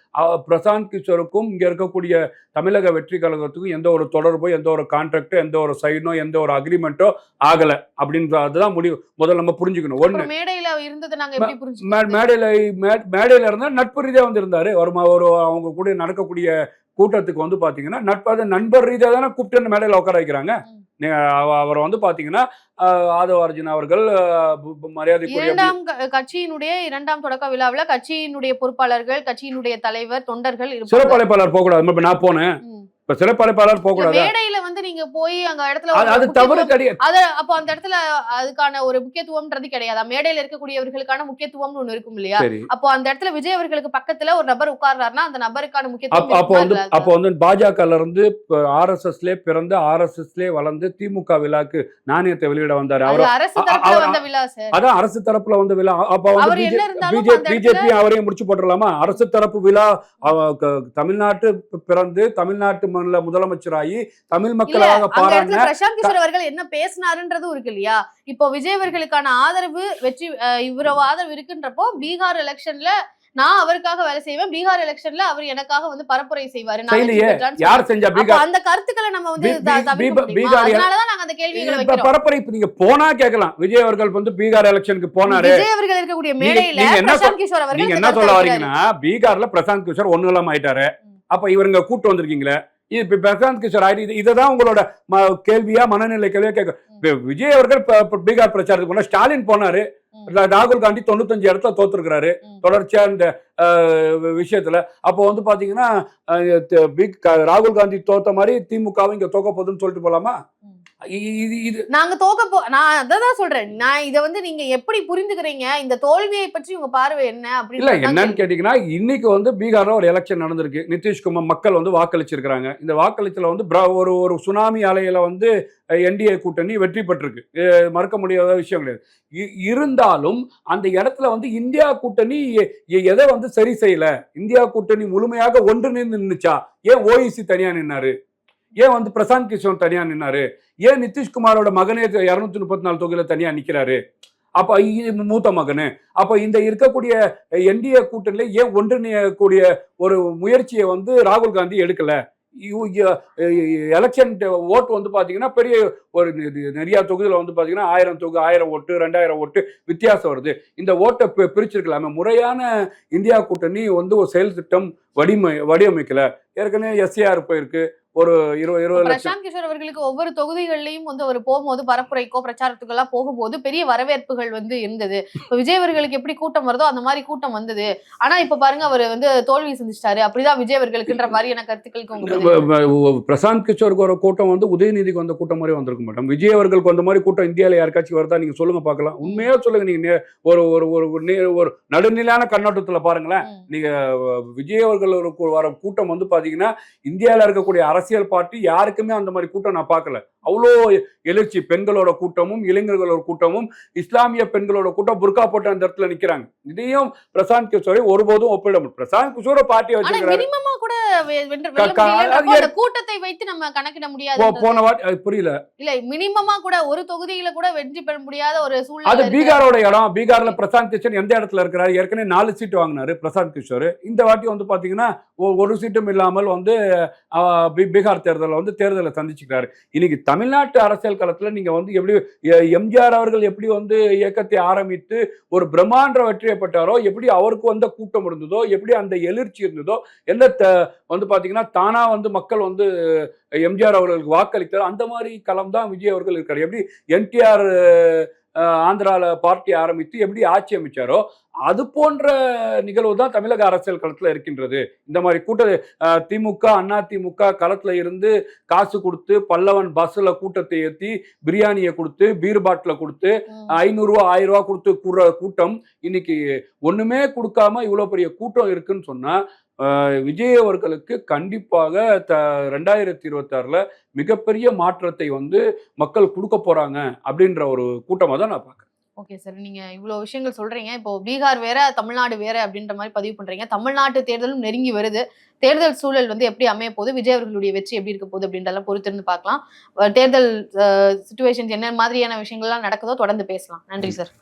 பிரசாந்த் கிஷோருக்கும் இங்கே இருக்கக்கூடிய தமிழக வெற்றி கழகத்துக்கும் எந்த ஒரு தொடர்போ எந்த ஒரு கான்ட்ராக்டோ எந்த ஒரு சைனோ எந்த ஒரு அக்ரிமெண்ட்டோ ஆகலை. அப்படின்ற அதுதான் முடிவு. முதல்ல நம்ம புரிஞ்சுக்கணும். ஒன்று மேடையில இருந்தது நாங்க எப்படி மேடையில் மேடையில் இருந்தால் நட்பு ரீதியாக வந்து இருந்தார் ஒரு ஒரு அவங்க கூட நடக்கக்கூடிய கூட்டத்துக்கு வந்து பார்த்தீங்கன்னா நட்பு அது நண்பர் ரீதியாக தானே கூப்பிட்டு மேடையில் உட்கார வைக்கிறாங்க. அவர் வந்து பார்த்தீங்கன்னா ஆஹ், ஆதவ அர்ஜுன் அவர்கள் மரியாதைக்குரிய இரண்டாம் கட்சியினுடைய இரண்டாம் தொடக்க விழாவுல கட்சியினுடைய பொறுப்பாளர்கள் கட்சியினுடைய தலைவர் தொண்டர்கள். சிறப்பு அழைப்பாளர் போகக்கூடாது. நான் போனேன். இப்ப சிறப்பு அழைப்பாளர் இல்ல, போகக்கூடாது மேடையில வந்து நீங்க போய் அங்க இடத்துல அது- தவறு முக்கியத்துவம் கிடையாது அத அப்போ அந்த இடத்துல அதுக்கான ஒரு முக்கியத்துவம்ன்றது கிடையாதா? மேடையில இருக்கக்கூடியவர்களுக்கான முக்கியத்துவம்னு ஒண்ணு இருக்கும் இல்லையா? அப்போ அந்த இடத்துல விஜய் அவர்களுக்கு பக்கத்துல ஒரு நபர் உட்கார்றாருன்னா அந்த நபருக்கான முக்கியத்துவம் அப்போ வந்து? அப்போ வந்து பாஜகல இருந்து ஆர்எஸ்எஸ்ல பிறந்து ஆர்எஸ்எஸ்ல வளர்ந்து திமுக விழாக்கு நாணயத்தை வெளியிட வந்தாரு. அவர் அரசு தரப்புல வந்த விழா சார். அதான் அரசு தரப்புல வந்து விழா. அப்ப அவர் வந்து பிஜேபி அவரையும் முடிச்சு போட்டுடலாமா? அரசு தரப்பு விழா தமிழ்நாட்டு பிறந்து தமிழ்நாட்டு மண்ணில் முதலமைச்சராகி தமிழ் மக்களாக பாராட்டின பிரசாந்த் கிஷோர் அவர்கள் என்ன பேசினாருன்றதும் இருக்கு இல்லையா? இப்போ விஜய் அவர்களுக்கான ஆதரவு வெற்றி இவ்வளவு ஆதரவு இருக்குன்றப்போ பீகார் எலெக்ஷன்ல நான் அவருக்காக வேலை செய்வேன். பீகார் எலெக்ஷன்ல அவர் எனக்காக வந்து பரப்புரை செய்வாரு. யார் செஞ்சா பீகார் அந்த கருத்துக்களை நம்ம வந்து அதனாலதான் நாங்க அந்த கேள்விகளை பரப்புரை நீங்க போனா கேட்கலாம். விஜய் அவர்கள் வந்து பீகார் எலெக்ஷனுக்கு போனாரு. விஜய் அவர்கள் இருக்கக்கூடிய மேடையில பிரசாந்த் கிஷோர் அவர்கள் நீங்க என்ன சொல்ல. வரீங்கன்னா பீகார்ல பிரசாந்த் கிஷோர் ஒண்ணு இல்லாம ஆயிட்டாரு. அப்ப இவருங்க கூட்டு வந்திருக்கீங்களே? இப்ப பிரசாந்த் கிஷோர் ஆயிட்டு இது- இதுதான் உங்களோட ம- கேள்வியா மனநிலை கேள்வியா கேட்க விஜய் அவர்கள் பீகார் பிரச்சாரத்துக்கு போனா ஸ்டாலின் போனாரு. ராகுல் காந்தி தொண்ணூத்தஞ்சு இடத்துல தோத்துருக்கிறாரு. தொடர்ச்சியா இந்த விஷயத்துல. அப்போ வந்து பாத்தீங்கன்னா ராகுல் காந்தி தோத்த மாதிரி திமுகவும் இங்க தோக்க போகுதுன்னு சொல்லிட்டு போலாமா? இது இது. நாங்க தோக்க போ நான் அததான் சொல்றேன். நான் இத வந்து நீங்க எப்படி புரிந்துக்கிறீங்க? இந்த தோல்வியை பற்றி உங்க பார்வை என்ன இல்ல அப்படின்னு என்னன்னு கேட்டீங்கன்னா இன்னைக்கு வந்து பீகார்ல ஒரு எலெக்ஷன் நடந்திருக்கு. நிதிஷ்குமார் மக்கள் வந்து வாக்களிச்சிருக்கிறாங்க. இந்த வாக்களிச்சல வந்து ஒரு ஒரு சுனாமி அலையில வந்து என்டிஏ கூட்டணி வெற்றி பெற்றிருக்கு. மறக்க முடியாத விஷயம் கிடையாது. இருந்தாலும் அந்த இடத்துல வந்து இந்தியா கூட்டணி எதை வந்து சரி செய்யல? இந்தியா கூட்டணி முழுமையாக ஒன்றிணைந்து நின்னுச்சா? ஏன் ஓஇசி தனியா நின்னாரு? ஏன் வந்து பிரசாந்த் கிஷோர் தனியாக நின்னாரு? ஏன் நிதிஷ்குமாரோட மகனே இரநூத்தி முப்பத்தி நாலு தொகுதியில் தனியாக நிற்கிறாரு அப்போ மூத்த மகனு. அப்போ இந்த இருக்கக்கூடிய என்டிஏ கூட்டணியில் ஏன் ஒன்றிணையக்கூடிய ஒரு முயற்சியை வந்து ராகுல் காந்தி எடுக்கலை? எலெக்ஷன் ஓட்டு வந்து பார்த்தீங்கன்னா பெரிய ஒரு நிறையா தொகுதியில் வந்து பார்த்தீங்கன்னா ஆயிரம் தொகு ஆயிரம் ஓட்டு ரெண்டாயிரம் ஓட்டு வித்தியாசம் வருது. இந்த ஓட்டை பிரிச்சிருக்கலாமே. முறையான இந்தியா கூட்டணி வந்து ஒரு செயல் திட்டம் வடிமை வடிவமைக்கலை. ஏற்கனவே எஸ்ஏஆர் போயிருக்கு. ஒரு இருபது இருபது லட்சம். பிரசாந்த் கிஷோர் அவர்களுக்கு ஒவ்வொரு தொகுதிகள்லயும் வந்து அவர் போகும்போது பரப்புரைக்கோ பிரச்சாரத்துக்கோ எல்லாம் போகும்போது பெரிய வரவேற்புகள் வந்து இருந்தது. இப்ப விஜய் அவர்களுக்கு எப்படி கூட்டம் வருதோ அந்த மாதிரி கூட்டம் வந்தது. ஆனா இப்ப பாருங்க அவர் வந்து தோல்வி சந்திச்சிட்டாரு. அப்படிதான் விஜய் அவர்களுக்குன்ற மாதிரியான கருத்துக்களுக்கு பிரசாந்த் கிஷோருக்கு ஒரு கூட்டம் வந்து உதயநிதிக்கு வந்த கூட்டம் மாதிரி வந்திருக்க மாட்டோம் விஜய் அவர்களுக்கு வந்த மாதிரி கூட்டம் இந்தியாவில் யாருக்காச்சும் வருதா நீங்க சொல்லுங்க பார்க்கலாம். உண்மையா சொல்லுங்க நீங்க ஒரு ஒரு ஒரு ஒரு நடுநிலையான கண்ணோட்டத்துல பாருங்களேன். நீங்க விஜய் அவர்களுக்கு வர கூட்டம் வந்து பாத்தீங்கன்னா இந்தியாவில் இருக்கக்கூடிய அரசியல் பார்ட்டி யாருக்குமே அந்த மாதிரி கூட்டம் நான் பார்க்கல. அவ்வளோ எழுச்சி. பெண்களோட கூட்டமும் இளைஞர்களோட கூட்டமும் இஸ்லாமிய பெண்களோட கூட்டம் புர்கா போட்டு அந்த இடத்துல நிக்கிறாங்க. இதையும் பிரசாந்த் கிஷோரை ஒருபோதும் ஒப்பிட முடியும் பிரசாந்த் கிஷோரை பார்ட்டியை ஆனா வச்சிருக்காரு மினிமமா கூட வெ- வென்ற க- வெல்ல க- முடியலன்றப்போ அது அந்த கூட்டத்தை வைத்து நம்ம கணக்கிட போ- முடியாது போன வாட்டி அது புரியல. இல்ல மினிமமா கூட ஒரு தொகுதியில கூட வெற்றி பெற முடியாத ஒரு சூழ்நிலை. பீகாரோட இடம். பீகார்ல பிரசாந்த் கிஷோர் எந்த இடத்துல இருக்கிறாரு? ஏற்கனவே நாலு சீட்டு வாங்கினாரு பிரசாந்த் கிஷோர். இந்த வாட்டி வந்து பாத்தீங்கன்னா ஒரு சீட்டும் இல்லாமல் வந்து பீகார் தேர்தலில் வந்து தேர்தலை சந்திச்சுக்கிறாரு. இன்னைக்கு தமிழ்நாட்டு அரசியல் களத்தில் நீங்கள் வந்து எப்படி எம்ஜிஆர் அவர்கள் எப்படி வந்து இயக்கத்தை ஆரம்பித்து ஒரு பிரம்மாண்ட வெற்றியை பெற்றாரோ எப்படி அவருக்கு வந்த கூட்டம் இருந்ததோ எப்படி அந்த எழுச்சி இருந்ததோ என்ன த- வந்து பார்த்தீங்கன்னா தானாக வந்து மக்கள் வந்து எம்ஜிஆர் அவர்களுக்கு வாக்களித்தார் அந்த மாதிரி களம் தான் விஜய் அவர்கள் இருக்கார். எப்படி என்டிஆர் ஆந்திராவில் பார்ட்டி ஆரம்பித்து எப்படி ஆட்சி அமைச்சாரோ அது போன்ற நிகழ்வு தான் தமிழக அரசியல் களத்தில் இருக்கின்றது. இந்த மாதிரி கூட்ட திமுக அண்ணா திமுக களத்தில் இருந்து காசு கொடுத்து பல்லவன் பஸ்ஸில் கூட்டத்தை ஏற்றி பிரியாணியை கொடுத்து பீர் பாட்டிலை கொடுத்து ஐநூறுரூவா ஆயிரம் ரூபா கொடுத்து கூடுற கூட்டம் இன்னைக்கு ஒண்ணுமே கொடுக்காம இவ்வளோ பெரிய கூட்டம் இருக்குன்னு சொன்னா விஜய் அவர்களுக்கு கண்டிப்பாக த ரெண்டாயிரத்தி இருபத்தாறுல மிகப்பெரிய மாற்றத்தை வந்து மக்கள் கொடுக்க போறாங்க அப்படின்ற ஒரு கூட்டமாக தான் நான் பார்க்குறேன். ஓகே சார் நீங்க இவ்வளவு விஷயங்கள் சொல்றீங்க. இப்போ பீகார் வேற தமிழ்நாடு வேற அப்படின்ற மாதிரி பதிவு பண்றீங்க. தமிழ்நாட்டு தேர்தலும் நெருங்கி வருது. தேர்தல் சூழல் வந்து எப்படி அமைய போகுது? விஜய் அவர்களுடைய வெற்றி எப்படி இருக்க போகுது அப்படின்றலாம் பொறுத்திருந்து பார்க்கலாம். தேர்தல் சுச்சுவேஷன்ஸ் என்ன மாதிரியான விஷயங்கள்லாம் நடக்குதோ தொடர்ந்து பேசலாம். நன்றி சார்.